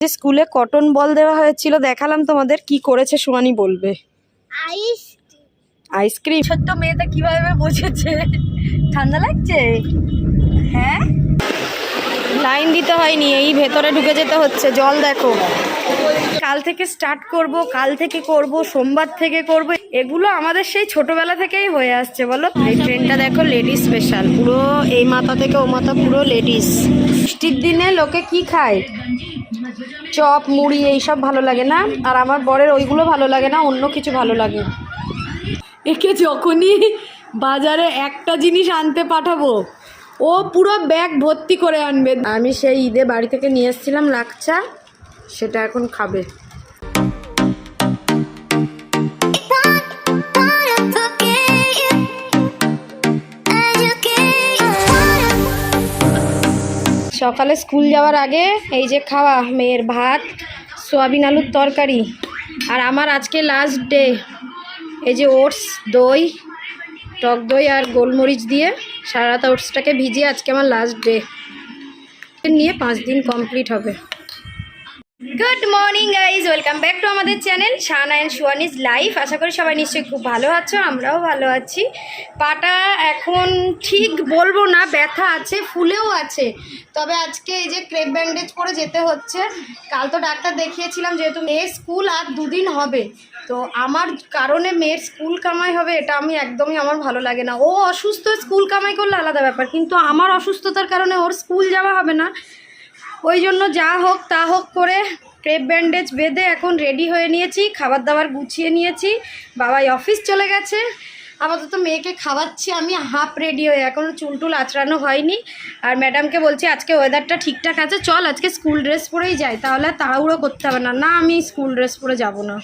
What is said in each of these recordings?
যে স্কুলে কটন বল দেওয়া হয়েছিল দেখালাম তোমাদের কি করেছে সুমানি বলবে। আইস আইসক্রিম সত্য মেয়েটা কীভাবে বসেছে ঠান্ডা লাগছে? হ্যাঁ? লাইন দিতে হয়নি, এই ভেতরে ঢুকে যেতে হচ্ছে, জল দেখো। কাল থেকে স্টার্ট করব, কাল থেকে করব, সোমবার থেকে করব, এগুলো আমাদের সেই ছোটবেলা থেকেই হয়ে আসছে, বলো। এই ট্রেনটা দেখো লেডিস স্পেশাল পুরো এই মাথা থেকে ও মাথা, পুরো লেডিস বৃষ্টির দিনে লোকে কি খায়? চপ, মুড়ি, এইসব ভালো লাগে না? আর আমার বরের ওইগুলো ভালো লাগে না, অন্য কিছু ভালো লাগে। একে যখনই বাজারে একটা জিনিস আনতে পাঠাবো ও পুরো ব্যাগ ভর্তি করে আনবে। আমি সেই ঈদে বাড়ি থেকে নিয়ে এসেছিলাম লাকচা, সেটা এখন খাবে। সকালে স্কুল যাওয়ার আগে এই যে খাওয়া, মেয়ের ভাত, সোয়াবিন আলুর তরকারি। আর আমার আজকে লাস্ট ডে এই যে ওটস, দই টক দই আর গোলমরিচ দিয়ে সারা রাত ওটসটাকে ভিজিয়ে আজকে আমার লাস্ট ডে নিয়ে পাঁচ দিন কমপ্লিট হবে। Good morning guys welcome back to আমাদের channel Shahana and Suyani's life আশা করি সবাই নিশ্চয়ই খুব ভালো আছো, আমরাও ভালো আছি। পাটা এখন ঠিক বলব না, ব্যথা আছে, ফুলেও আছে। তবে আজকে এই যে ক্রেপ ব্যান্ডেজ করে যেতে হচ্ছে, কাল তো ডাক্তার দেখিয়েছিলাম যেহেতু মেয়ের স্কুল আর দুদিন হবে। তো আমার কারণে মেয়ের স্কুল কামাই হবে, এটা আমি একদমই আমার ভালো লাগে না। ও অসুস্থ, স্কুল কামাই করলে আলাদা ব্যাপার, কিন্তু আমার অসুস্থতার কারণে ওর স্কুল যাওয়া হবে না। ওই জন্য যা হোক তা হোক করে ক্রেপ ব্যান্ডেজ বেঁধে এখন রেডি হয়ে নিয়েছি, খাবার দাবার গুছিয়ে নিয়েছি। বাবাই অফিস চলে গেছে। আপাতত মেয়েকে খাওয়াচ্ছি আমি, হাফ রেডি হয়ে। এখনও চুল টুল আঁচড়ানো হয়নি। আর ম্যাডামকে বলছি আজকে ওয়েদারটা ঠিকঠাক আছে, চল আজকে স্কুল ড্রেস পরেই যাই, তাহলে তাড়াহুড়ো করতে হবে না। না, আমি স্কুল ড্রেস পরে যাব না।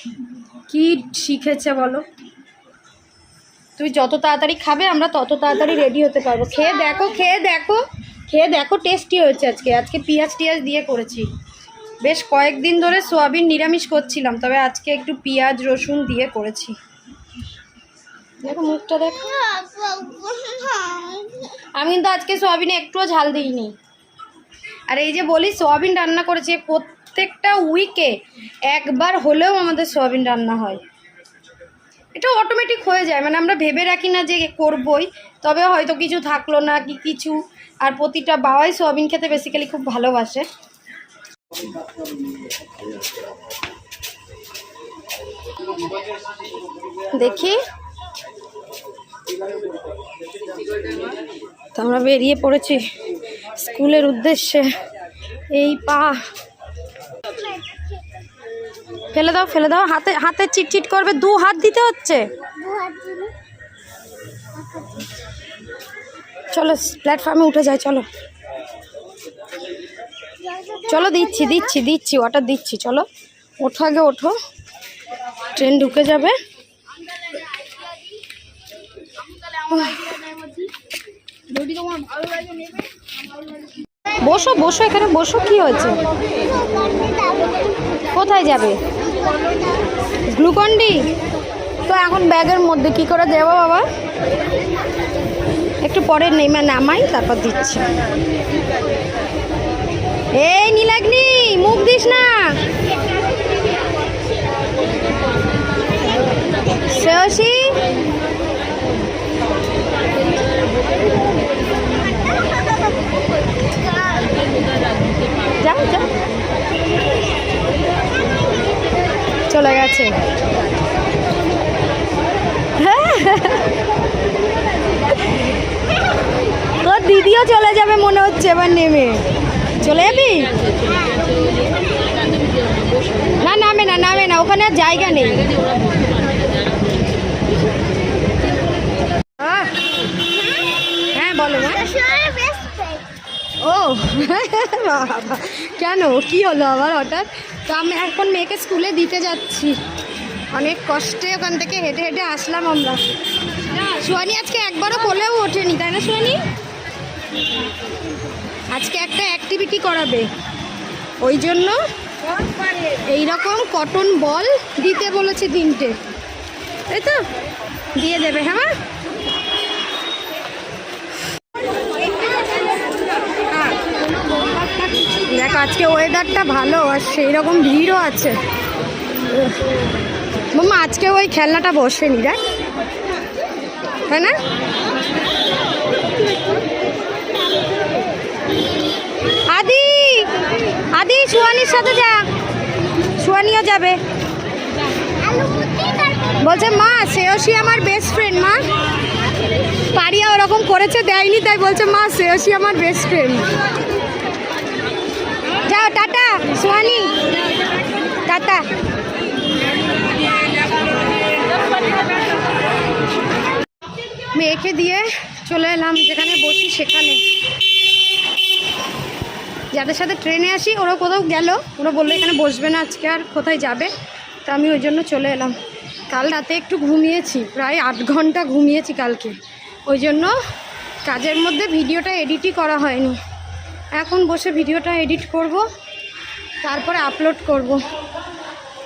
কি শিখেছে বলো? তুই যত তাড়াতাড়ি খাবে, আমরা তত তাড়াতাড়ি রেডি হতে পারব। খেয়ে দেখো খেয়ে দেখো। খেয়ে দেখো টেস্টি হয়েছে আজকে। আজকে পেঁয়াজ টিয়াজ দিয়ে করেছি। বেশ কয়েকদিন ধরে সোয়াবিন নিরামিষ করছিলাম, তবে আজকে একটু পেঁয়াজ, রসুন দিয়ে করেছি। দেখো মুখটা দেখো। আমি কিন্তু আজকে সোয়াবিনে একটুও ঝাল দিইনি। আর এই যে বলি, সোয়াবিন রান্না করেছি প্রত্যেকটা উইকে একবার হলেও আমাদের সোয়াবিন রান্না হয়। এটা অটোমেটিক হয়ে যায়। মানে আমরা ভেবে রাখি না যে করবই, তবে হয়তো কিছু থাকল না কি কিছু। আর প্রতিটা বাবাই সোয়াবিন খেতে বেসিক্যালি খুব ভালোবাসে। দেখি। তো আমরা বেরিয়ে পড়েছি স্কুলের উদ্দেশ্যে। এই পা। ফেলে দাও ফেলে দাও। হাতে হাতে চিটচিট করবে। দু হাত দিতে হচ্ছে। চলো প্ল্যাটফর্মে উঠে যায় চলো। চলো, দিচ্ছি দিচ্ছি দিচ্ছি অর্ডার দিচ্ছি, চলো। ওঠো আগে, ওঠো। ট্রেন ঢুকে যাবে। বসো বসো এখানে, বসো, কি হয়েছে? কোথায় যাবে? গ্লুকন্ডি? তো এখন ব্যাগের মধ্যে কি করে দেবো বাবা? একটু পরে মানে নামাই, তারপর দিচ্ছি। এই নীলাগ্নি, মুখ দিস না। শ্রেয়সী যা যা গেছে তোর দিদিও চলে যাবে মনে হচ্ছে এবার নেমে। চলে যাবি? না, নামে না নামে না, ওখানে জায়গা নেই। হ্যাঁ বলো ও কেন? কি হলো আবার হঠাৎ? তো আমি এখন মেয়েকে স্কুলে দিতে যাচ্ছি। অনেক কষ্টে ওখান থেকে হেঁটে হেঁটে আসলাম আমরা। সোয়ানি আজকে একবারও বলেও ওঠেনি, তাই না সোয়ানি আজকে একটা অ্যাক্টিভিটি করাবে। ওই জন্য এই রকম কটন বল দিতে বলেছে তিনটে। তাই তো, দিয়ে দেবে হ্যাঁ মা? দেখো আজকে ওয়েদারটা ভালো আর সেই রকম ভিড়ও আছে। মাম্মা, আজকে ওই খেলনাটা বসেনি, দেখ। তাই না? আদি! আদি সুয়ানির সাথে যা। সুয়ানিও যাবে। বলছে, মা, শ্রেয়সী আমার বেস্ট ফ্রেন্ড মা। পারিয়া ওরকম করেছে, দেয়নি, তাই বলছে, মা, শ্রেয়সী আমার best friend tata Soyani tata. মেয়েকে দিয়ে চলে এলাম যেখানে বসি সেখানে। যাদের সাথে ট্রেনে আসি, ওরা কোথাও গেল। ওরা বলল এখানে বসবে না, আজকে আর কোথায় যাবে? তা আমি ওই জন্য চলে এলাম। কাল রাতে একটু ঘুমিয়েছি, প্রায় আট ঘণ্টা ঘুমিয়েছি কালকে। ওই জন্য কাজের মধ্যে ভিডিওটা এডিটই করা হয়নি। এখন বসে ভিডিওটা এডিট করব। তারপরে আপলোড করব।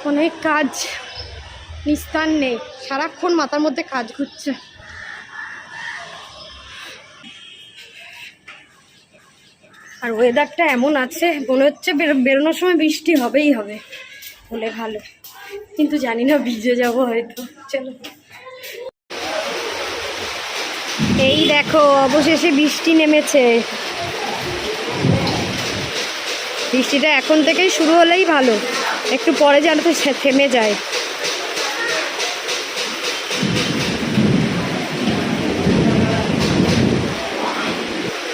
অনেক কাজ নিস্তার নেই। সারাক্ষণ মাথার মধ্যে কাজ ঘুরছে। আর ওয়েদারটা এমন আছে, মনে হচ্ছে বেরো- বেরোনোর সময় বৃষ্টি হবেই হবে। হলে ভালো। কিন্তু জানি না, ভিজে যাব হয়তো। চলো। এই দেখো, অবশেষে বৃষ্টি নেমেছে। বৃষ্টিটা এখন থেকেই শুরু হলেই ভালো। একটু পরে যেন তো থেমে যায়।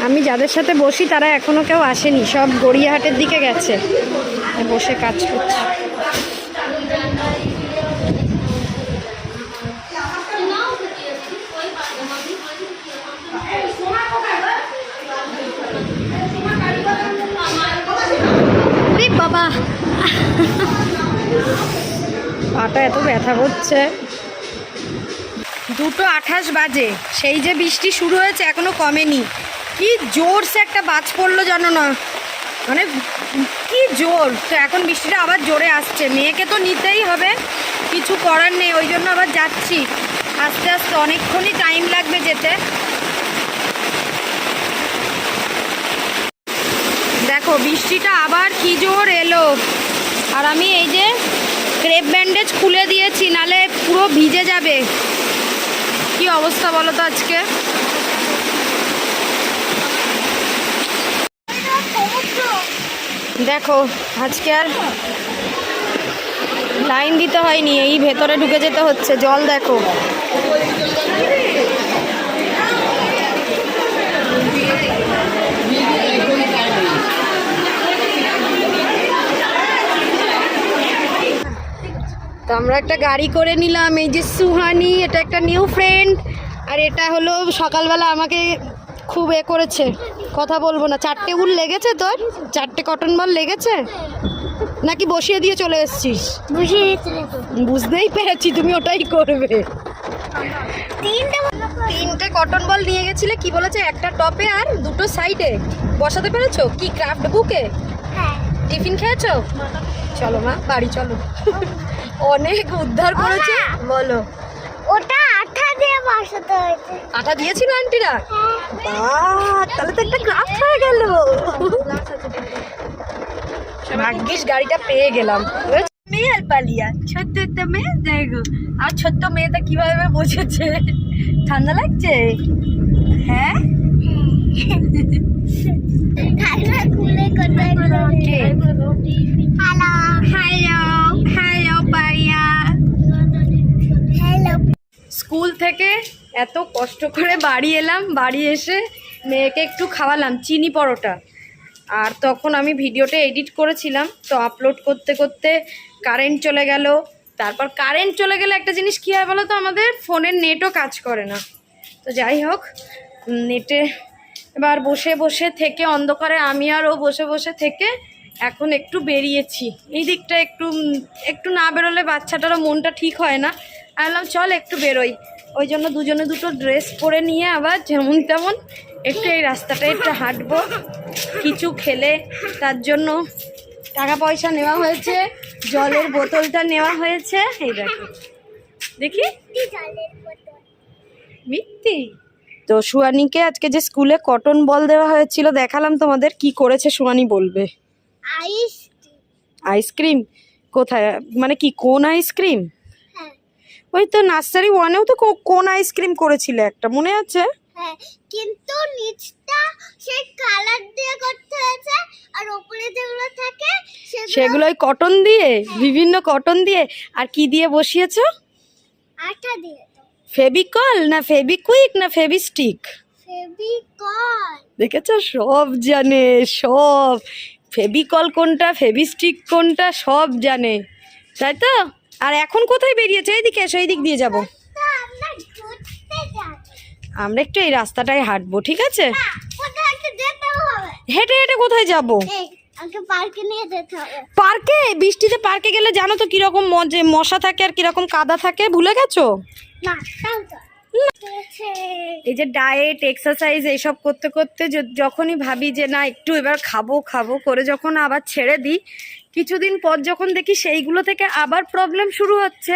আমি যাদের সাথে বসি তারা এখনও কেউ আসেনি, সব গড়িয়াহাটের দিকে গেছে। বসে কাজ করছে। পাটা এত ব্যথা করছে। দুটো আঠাশ বাজে। সেই যে বৃষ্টি শুরু হয়েছে, এখনও কমেনি। কি জোরসে একটা বাজ পড়ল জানো না? মানে কি জোর? তো এখন বৃষ্টিটা আবার জোরে আসছে। মেয়েকে তো নিতেই হবে। কিছু করার নেই, ওই জন্য আবার যাচ্ছি। আস্তে আস্তে অনেকক্ষণই টাইম লাগবে যেতে। দেখো, বৃষ্টিটা আবার কি জোর এলো। আর আমি এই যে ক্রেপ ব্যান্ডেজ খুলে দিয়েছি, নালে পুরো ভিজে যাবে। কি অবস্থা বলো তো আজকে? দেখো, আজকে আর লাইন দিতে হয়নি, এই ভেতরে ঢুকে যেতে হচ্ছে, জল দেখো। আমরা একটা গাড়ি করে নিলাম এই যে সুহানি এটা একটা নিউ ফ্রেন্ড আর এটা হলো সকালবেলা আমাকে খুব এ করেছে কথা বলব না। চারটে উল লেগেছে তোর? চারটে কটন বল লেগেছে? নাকি বসিয়ে দিয়ে চলে এসছিস? বুঝতেই পেরেছি তুমি ওটাই করবে। তিনটে তিনটে কটন বল নিয়ে গেছিলে কি বলেছে? একটা টপে আর দুটো সাইডে বসাতে পেরেছ? কি ক্রাফট বুকে টিফিন খেয়েছো? চলো মা বাড়ি চলো। অনেক উদ্ধার করেছে। বলো। ওটা আঠা দিয়ে বসাতে হয়েছে। আটা দিয়েছিল আন্টিরা? তাহলে তো একটা ক্রাফট হয়ে গেল। ভাগ্যিস গাড়িটা পেয়ে গেলাম। মেয়ে আর পালিয়া ছোট্ট একটা মেয়ে দেখো। আর ছোট্ট মেয়েটা কীভাবে বসেছে? ঠান্ডা লাগছে? হ্যাঁ? স্কুল থেকে এত কষ্ট করে বাড়ি এলাম বাড়ি এসে মেয়েকে একটু খাওয়ালাম চিনি পরোটা। আর তখন আমি ভিডিওটা এডিট করেছিলাম তো আপলোড করতে করতে কারেন্ট চলে গেল। তারপর কারেন্ট চলে গেলে একটা জিনিস কী হয় বলো তো আমাদের ফোনের নেটও কাজ করে না। তো যাই হোক নেটে এবার বসে বসে থেকে অন্ধকারে আমি আর ও বসে বসে থেকে এখন একটু বেরিয়েছি। এই দিকটা একটু একটু না বেরোলে বাচ্চাটারও মনটা ঠিক হয় না। আমি বললাম চল একটু বেরোই। ওই জন্য দুজনে দুটো ড্রেস পরে নিয়ে আবার যেমন তেমন একটু এই রাস্তাটা একটু হাঁটবো কিছু খেলে। তার জন্য টাকা পয়সা নেওয়া হয়েছে জলের বোতলটা নেওয়া হয়েছে। এই দেখো দেখি। মিথ্যি। তো সুয়ানিকে আজকে যে স্কুলে কটন বল দেওয়া হয়েছিল দেখালাম তোমাদের কি করেছে সুয়ানি বলবে। Ice ice cream? কোথায়? মানে কি কোন আইসক্রিম? হ্যাঁ। ওই তো নার্সারি ওয়ানেও তো কোন আইসক্রিম করেছিলে একটা মনে আছে? হ্যাঁ কিন্তু নিচটা সেই কালার দিয়ে করতে হয়েছে আর উপরে যেগুলো থাকে সেগুলো কটন দিয়ে? বিভিন্ন কটন দিয়ে? আর কি দিয়ে বসিয়েছো? আঠা দিয়ে। ফেবিকল না ফেবিকুইক না ফেবিস্টিক ফেভিকল। দেখেছ? সব জানে সব। ফেবিকল কোনটা ফেবিস্টিক কোনটা সব জানে। তাই তো? আর এখন কোথায় বেরিয়েছে? এইদিকে এসো এই দিক দিয়ে যাব। আমরা একটু এই রাস্তাটায় হাঁটবো ঠিক আছে? হেঁটে হেঁটে কোথায় যাব? পার্কে? বৃষ্টিতে পার্কে গেলে জানো তো কীরকম মজে মশা থাকে আর কীরকম কাদা থাকে ভুলে গেছো। এই যে ডায়েট এক্সারসাইজ এইসব করতে করতে যখনই ভাবি যে না, একটু এবার খাব খাব করে যখন আবার ছেড়ে দিই, কিছুদিন পর যখন দেখি সেইগুলো থেকে আবার প্রবলেম শুরু হচ্ছে,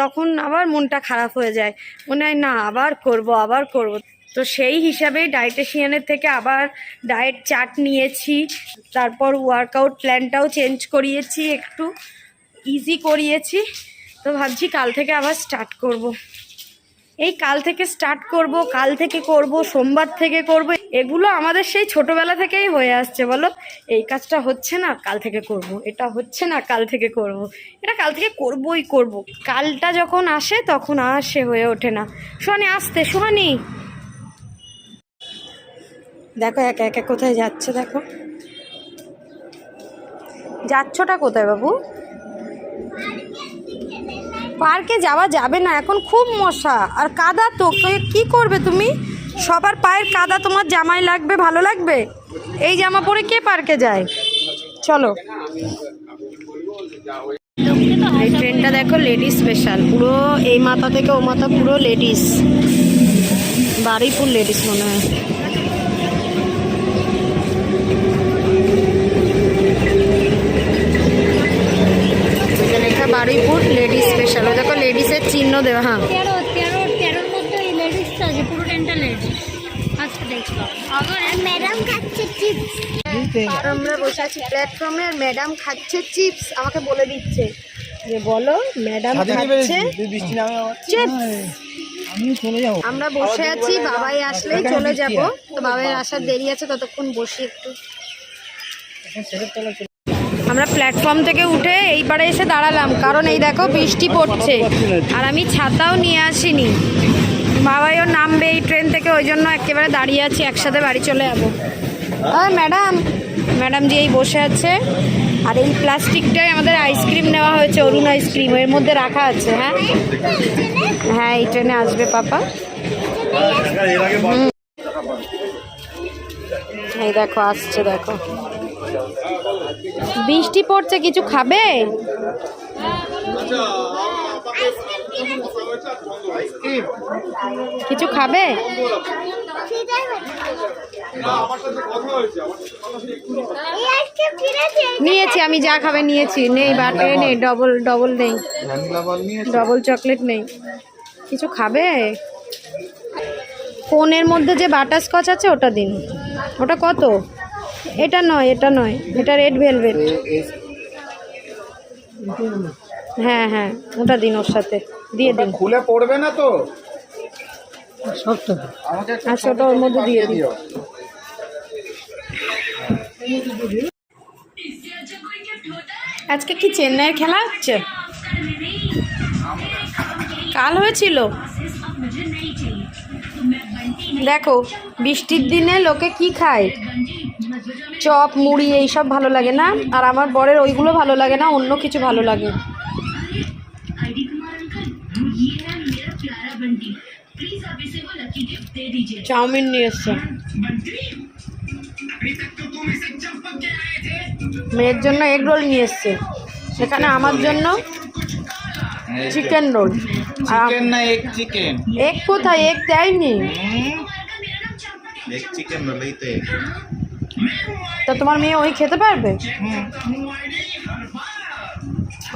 তখন আবার মনটা খারাপ হয়ে যায়। মনে হয়, না, আবার করব আবার করব। তো সেই হিসাবেই ডায়েটেশিয়ানের থেকে আবার ডায়েট চার্ট নিয়েছি। তারপর ওয়ার্কআউট প্ল্যানটাও চেঞ্জ করিয়েছি, একটু ইজি করিয়েছি। তো ভাবছি কাল থেকে আবার স্টার্ট করব। এই কাল থেকে স্টার্ট করব, কাল থেকে করব, সোমবার থেকে করব, এগুলো আমাদের সেই ছোটবেলা থেকেই হয়ে আসছে বলো। এই কাজটা হচ্ছে না, কাল থেকে করব, এটা হচ্ছে না, কাল থেকে করব। এটা কাল থেকে করবই করব। কালটা যখন আসে, তখন আর সে হয়ে ওঠে না। সোহানি, আসতে, সোহানি। দেখো, একা একা কোথায় যাচ্ছে দেখো। যাচ্ছটা কোথায় বাবু? পার্কে যাওয়া যাবে না, এখন খুব মশা। আর কাদা তো কে- করবে তুমি? সবার পায়ের কাদা তোমার জামাই লাগবে, ভালো লাগবে? এই জামা পরে কে পার্কে যায়? চলো। এই ট্রেনটা দেখো, লেডিস স্পেশাল পুরো এই মাথা থেকে ও মাথা পুরো লেডিস। বারুইপুর লেডিস মনে হয় এটা লেখা বারুইপুর লেডিস স্পেশাল ও দেখো লেডিসের চিহ্ন দেওয়া হ্যাঁ। তেরো তেরো তেরোর মধ্যে ওই লেডিসটা আছে পুরো ট্রেনটা লেডিস আজকে দেখলাম আর ম্যাডাম খাচ্ছে চিপস আর আমরা বসে আছি প্ল্যাটফর্মে আর ম্যাডাম খাচ্ছে চিপস আমাকে বলে দিচ্ছে। যে বলো ম্যাডাম খাচ্ছে আমরা। বসে আছি বাবাই আসলেই চলে যাব। তো বাবাই আসার দেরি আছে ততক্ষণ বসি একটু। আমরা প্ল্যাটফর্ম থেকে উঠে এইবারে এসে দাঁড়ালাম। কারণ এই দেখো বৃষ্টি পড়ছে। আর আমি ছাতাও নিয়ে আসিনি। বাবাইও নামবে এই ট্রেন থেকে, ওই জন্য একেবারে দাঁড়িয়ে আছি, একসাথে বাড়ি চলে যাব। হ্যাঁ ম্যাডাম ম্যাডাম যে এই বসে আছে। আর এই প্লাস্টিকটায় আমাদের আইসক্রিম নেওয়া হয়েছে, অরুণ আইসক্রিম এর মধ্যে রাখা আছে হ্যাঁ? হ্যাঁ এই ট্রেনে আসবে পাপা। এই দেখো, আসছে, দেখো। বৃষ্টি পড়ছে, কিছু খাবে? কিছু খাবে? নিয়েছি, আমি যা খাবে নিয়েছি। নেই, বাটে নেই ডবল ডবল নেই। ডবল চকলেট নেই। কিছু খাবে? কোনের মধ্যে যে বাটার স্কচ আছে, ওটা দিন। ওটা কত? এটা নয় এটা নয়। এটা রেড ভেলভেট হ্যাঁ হ্যাঁ ওটা দিন ওর সাথে। দিয়ে দিন। খুলে পড়বে না তো? আচ্ছা ওটা ওর মধ্যে দিয়ে দিন। আজকে কি চেন্নাইয়ের খেলা হচ্ছে? কাল হয়েছিল। দেখো বৃষ্টির দিনে লোকে কি খায়? চপ মুড়ি এইসব ভালো লাগে না। আর আমার বরের ওইগুলো ভালো লাগে না অন্য কিছু ভালো লাগে। চাউমিন নিয়ে এসছে। মেয়ের জন্য এগ রোল নিয়ে এসছে। সেখানে আমার জন্য চিকেন রোল চিকেন না এক চিকেন এগ কোথায়? এগ দেয়নি। চিকেন তো। তা তোমার মেয়ে ওই খেতে পারবে?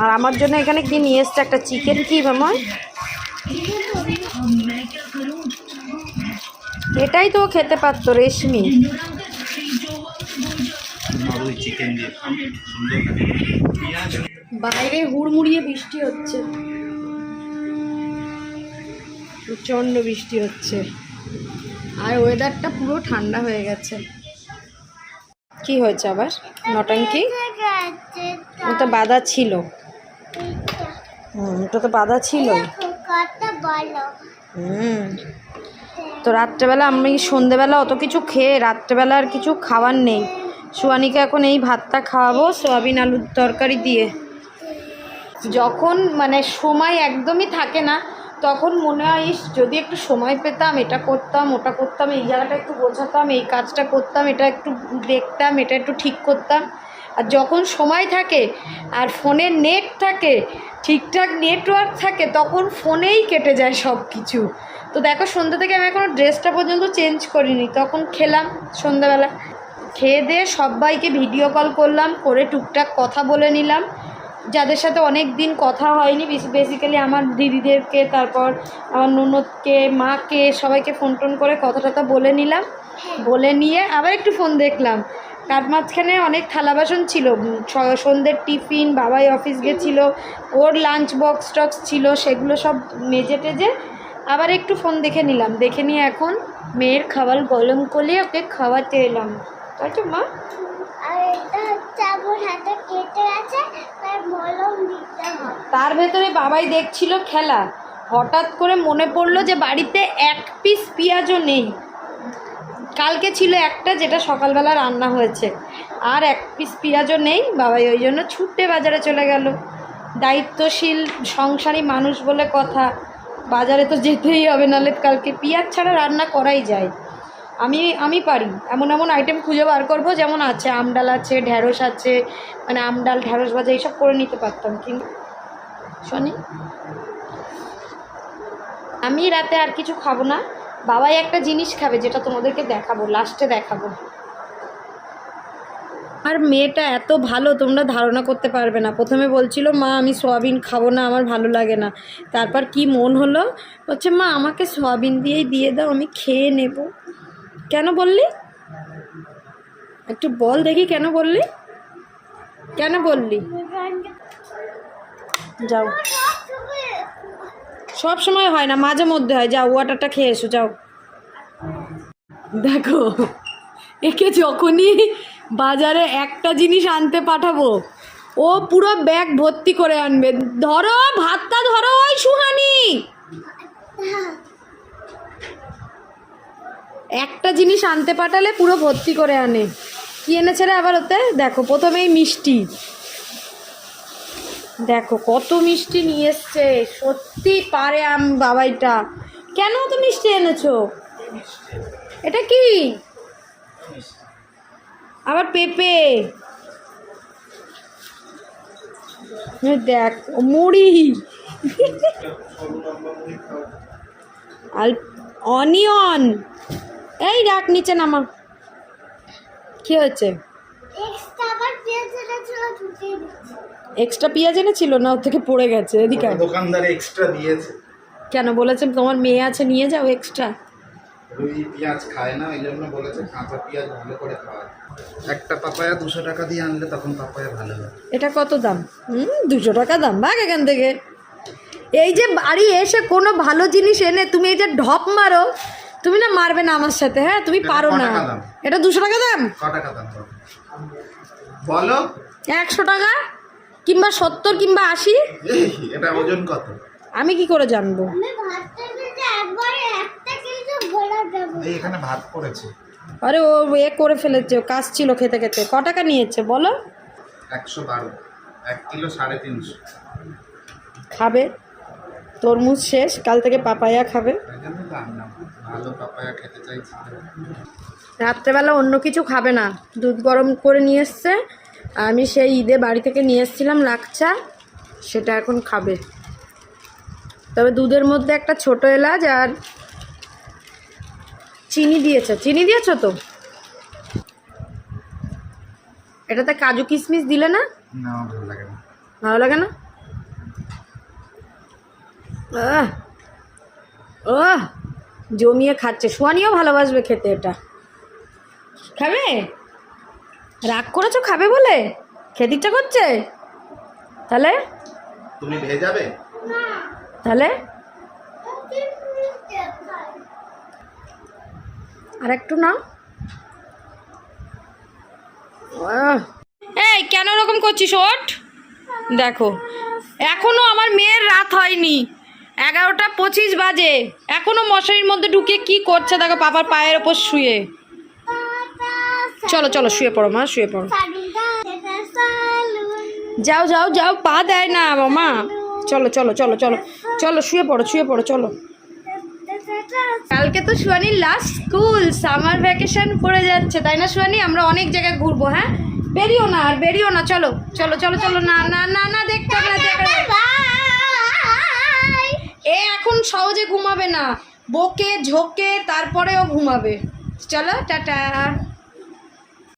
আর আমার জন্য এখানে কি নিয়ে এসছে? একটা চিকেন কি মামা এটাই তো খেতে পারতো, রেশমি। বাইরে হুড়মুড়িয়ে বৃষ্টি হচ্ছে। প্রচণ্ড বৃষ্টি হচ্ছে। আর ওয়েদারটা পুরো ঠান্ডা হয়ে গেছে। কি হয়েছে আবার? নটাঙ্কি ওটা বাধা ছিল। হুম, ওটা তো বাধা ছিল হুম। তো রাত্রেবেলা আমি সন্ধেবেলা অত কিছু খেয়ে রাত্রেবেলা আর কিছু খাবার নেই। সুয়ানিকে এখন এই ভাতটা খাওয়াবো, সোয়াবিন আলুর তরকারি দিয়ে। যখন মানে সময় একদমই থাকে না তখন মনে হয় যদি একটু সময় পেতাম, এটা করতাম, ওটা করতাম, এই জায়গাটা একটু বোঝাতাম, এই কাজটা করতাম, এটা একটু দেখতাম, এটা একটু ঠিক করতাম। আর যখন সময় থাকে আর ফোনে নেট থাকে, ঠিকঠাক নেটওয়ার্ক থাকে, তখন ফোনেই কেটে যায় সব কিছু তো দেখো, সন্ধ্যা থেকে আমি এখনও ড্রেসটা পর্যন্ত চেঞ্জ করিনি। তখন খেলাম সন্ধ্যাবেলা। খেয়ে দিয়ে সবাইকে ভিডিও কল করলাম, করে টুকটাক কথা বলে নিলাম। যাদের সাথে অনেক দিন কথা হয়নি বেসিক্যালি আমার দিদিদেরকে তারপর আমার ননদকে মাকে সবাইকে ফোন টোন করে কথা টথা বলে নিলাম। বলে নিয়ে আবার একটু ফোন দেখলাম। তার মাঝখানে অনেক থালা বাসন ছিল। সন্ধ্যের টিফিন বাবাই অফিস গেছিল ওর লাঞ্চ বক্স টক্স ছিল সেগুলো সব মেজে টেজে আবার একটু ফোন দেখে নিলাম। দেখে নিয়ে এখন মেয়ের খাবার গরম করে ওকে খাওয়াতে এলাম। তাই তো মা? আর এটা হচ্ছে আমার হাতে কেটে আছে তার ভেতরে বাবাই দেখছিল খেলা। হঠাৎ করে মনে পড়ল যে বাড়িতে এক পিস পেঁয়াজও নেই। কালকে ছিল একটা যেটা সকালবেলা রান্না হয়েছে। আর এক পিস পেঁয়াজও নেই। বাবাই ওই জন্য ছুটে বাজারে চলে গেল। দায়িত্বশীল, সংসারী মানুষ বলে কথা। বাজারে তো যেতেই হবে, নাহলে কালকে পেঁয়াজ ছাড়া রান্না করাই যায়। আমি আমি পারি। এমন এমন আইটেম খুঁজে বার করব, যেমন আছে আমডাল আছে ঢ্যাঁড়স আছে মানে আমডাল ঢ্যাঁড়স ভাজা, এইসব করে নিতে পারতাম। কিন্তু শনি? আমি রাতে আর কিছু খাব না। বাবাই একটা জিনিস খাবে, যেটা তোমাদেরকে দেখাবো লাস্টে দেখাবো। আর মেয়েটা এত ভালো, তোমরা ধারণা করতে পারবে না। প্রথমে বলছিল, মা, আমি সয়াবিন খাব না, আমার ভালো লাগে না। তারপর কি মন হলো? বলছে, মা, আমাকে সয়াবিন দিয়েই দিয়ে দাও, আমি খেয়ে নেব। কেন বললি? একটু বল দেখি কেন বললি? কেন বললি? যাও। সব সময় হয় না, মাঝে মধ্যে হয়। যাও ওয়াটারটা খেয়ে এসো, যাও। দেখো, একে যখনই বাজারে একটা জিনিস আনতে পাঠাবো, ও পুরো ব্যাগ ভর্তি করে আনবে। ধরো, ভাতটা ধরো ওই সুহানি। একটা জিনিস আনতে পাঠালে পুরো ভর্তি করে আনে। কি এনেছে রে আবার ওতে দেখো প্রথমেই মিষ্টি। দেখো কত মিষ্টি নিয়ে এসছে। সত্যি পারে আম বাবাইটা। কেন তো মিষ্টি এনেছো? এটা কি? আবার পেঁপে। দেখ মুড়ি। আর অনিয়ন। এই রাখ নিচে নামা কি হয়েছে? এক্সট্রা পেঁয়াজ এনেছিল না ওর থেকে পড়ে গেছে এদিকে দোকানদার এক্সট্রা দিয়েছে। কেন? বলেছে তোমার মেয়ে আছে নিয়ে যাও এক্সট্রা রুই পেঁয়াজ খায় না ওই জন্য বলেছে কাঁচা পেঁয়াজ ভালো করে খাওয়া। একটা পাপায়া দুশো টাকা দিয়ে আনলে তখন পাপায়া ভালো হয়। এটা কত দাম? হুম দুশো টাকা দাম ভাগ এখান থেকে। এই যে বাড়ি এসে কোনো ভালো জিনিস এনে তুমি এই যে ঢপ মারো তুমি না মারবে না আমার সাথে হ্যাঁ? তুমি পারো না। এটা দুশো টাকা দাম? বলো? একশো টাকা কিংবা সত্তর কিংবা আশি? এটা ওজন কত? আমি কি করে জানব? এখানে ভাত পড়েছে। আরে ও এ করে ফেলেছে ও কাজ ছিল খেতে খেতে। ক টাকা নিয়েছে বলো? একশো বারো। এক কিলো সাড়ে তিনশো। খাবে। তরমুজ শেষ কাল থেকে পাপায়া খাবে। পাপায়া খেতে চাইছি। রাত্রেবেলা অন্য কিছু খাবে না। দুধ গরম করে নিয়ে এসছে। আমি সেই ঈদে বাড়ি থেকে নিয়ে এসেছিলাম লাকচা। সেটা এখন খাবে। তবে দুধের মধ্যে একটা ছোট এলাচ আর চিনি দিয়েছে। চিনি দিয়েছ তো? এটাতে কাজু কিশমিশ দিলে না? না ভালো লাগে না। ভালো লাগে না? আহ! আহ! জমিয়ে খাচ্ছে। সোয়ানিও ভালোবাসবে খেতে এটা। খাবে? রাগ করেছ খাবে বলে? খেতে ইচ্ছা করছে? তাহলে? তুমি ভেজাবে তাহলে? আর একটু নাও। আহ। এই কেন এরকম করছিস ওট দেখো এখনও আমার মেয়ের রাত হয়নি। এগারোটা পঁচিশ বাজে। এখনও মশারির মধ্যে ঢুকে কি করছে? দেখো, পাপার পায়ের ওপর শুয়ে। চলো চলো, শুয়ে পড়ো, মা, শুয়ে পড়ো। যাও যাও যাও, পা দেয় না মামা। চলো চলো চলো চলো চলো, শুয়ে পড়ো শুয়ে পড়ো, চলো। কালকে তো সুয়ানির লাস্ট স্কুল সামার ভ্যাকেশন পড়ে যাচ্ছে, তাই না সুয়ানি আমরা অনেক জায়গায় ঘুরবো হ্যাঁ? বেরিও না আর বেরিও না, চলো চলো চলো চলো, না না না না, দেখতে না, দেখতে। এ এখন সহজে ঘুমাবে না। বকে ঝোঁকে তারপরেও ঘুমাবে। চলো টাটা।